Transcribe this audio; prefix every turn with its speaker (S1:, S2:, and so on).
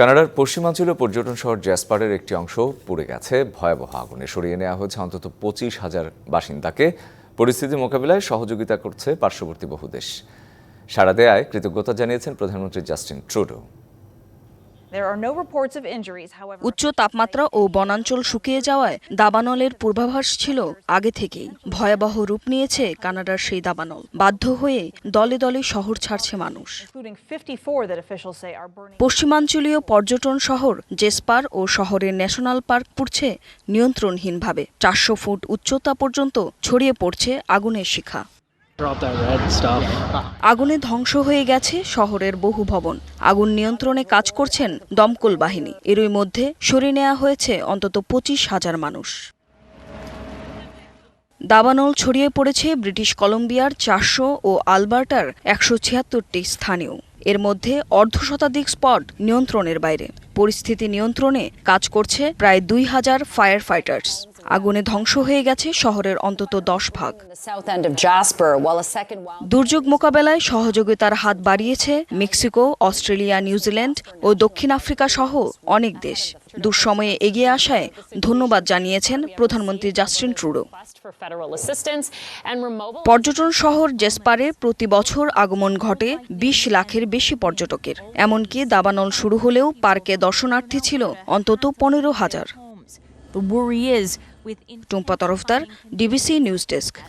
S1: কানাডার পশ্চিমাঞ্চলীয় পর্যটন শহর জ্যাসপারের একটি অংশ পুড়ে গেছে। ভয়াবহ আগুনে সরিয়ে নেওয়া হয়েছে অন্তত পঁচিশ হাজার বাসিন্দাকে। পরিস্থিতি মোকাবিলায় সহযোগিতা করছে পার্শ্ববর্তী বহু দেশ। সারা দেয়ায় কৃতজ্ঞতা জানিয়েছেন প্রধানমন্ত্রী জাস্টিন ট্রুডো।
S2: উচ্চ তাপমাত্রা ও বনাঞ্চল শুকিয়ে যাওয়ায় দাবানলের পূর্বাভাস ছিল আগে থেকেই। ভয়াবহ রূপ নিয়েছে কানাডার সেই দাবানল। বাধ্য হয়ে দলে দলে শহর ছাড়ছে মানুষ।
S3: including 54 that officials say are burning.
S2: পশ্চিমাঞ্চলীয় পর্যটন শহর জেসপার ও শহরের ন্যাশনাল পার্ক পুড়ছে নিয়ন্ত্রণহীনভাবে। চারশো ফুট উচ্চতা পর্যন্ত ছড়িয়ে পড়ছে আগুনের শিখা। আগুনে ধ্বংস হয়ে গেছে শহরের বহু ভবন। আগুন নিয়ন্ত্রণে কাজ করছেন দমকল বাহিনী। এরই মধ্যে সরিয়ে নেওয়া হয়েছে অন্তত পঁচিশ হাজার মানুষ। দাবানল ছড়িয়ে পড়েছে ব্রিটিশ কলম্বিয়ার চারশো ও আলবার্টার একশো ছিয়াত্তরটি স্থানীয় এর মধ্যে অর্ধ শতাধিক স্পট নিয়ন্ত্রণের বাইরে। পরিস্থিতি নিয়ন্ত্রণে কাজ করছে প্রায় দুই হাজার ফায়ার ফাইটার্স আগুনে ধ্বংস হয়ে গেছে শহরের অন্তত দশ ভাগ। দুর্যোগ মোকাবেলায় সহযোগিতার হাত বাড়িয়েছে মেক্সিকো অস্ট্রেলিয়া নিউজিল্যান্ড ও দক্ষিণ আফ্রিকা সহ অনেক দেশ। দুঃসময়ে এগিয়ে আসায় ধন্যবাদ জানিয়েছেন প্রধানমন্ত্রী জাস্টিন ট্রুডো. পর্যটন শহর জেসপারে প্রতি বছর আগমন ঘটে বিশ লাখের বেশি পর্যটকের। এমনকি দাবানল শুরু হলেও পার্কে দর্শনার্থী ছিল অন্তত পনেরো হাজার।
S4: The worry is with
S2: Tumpa Tarafdar DBC news desk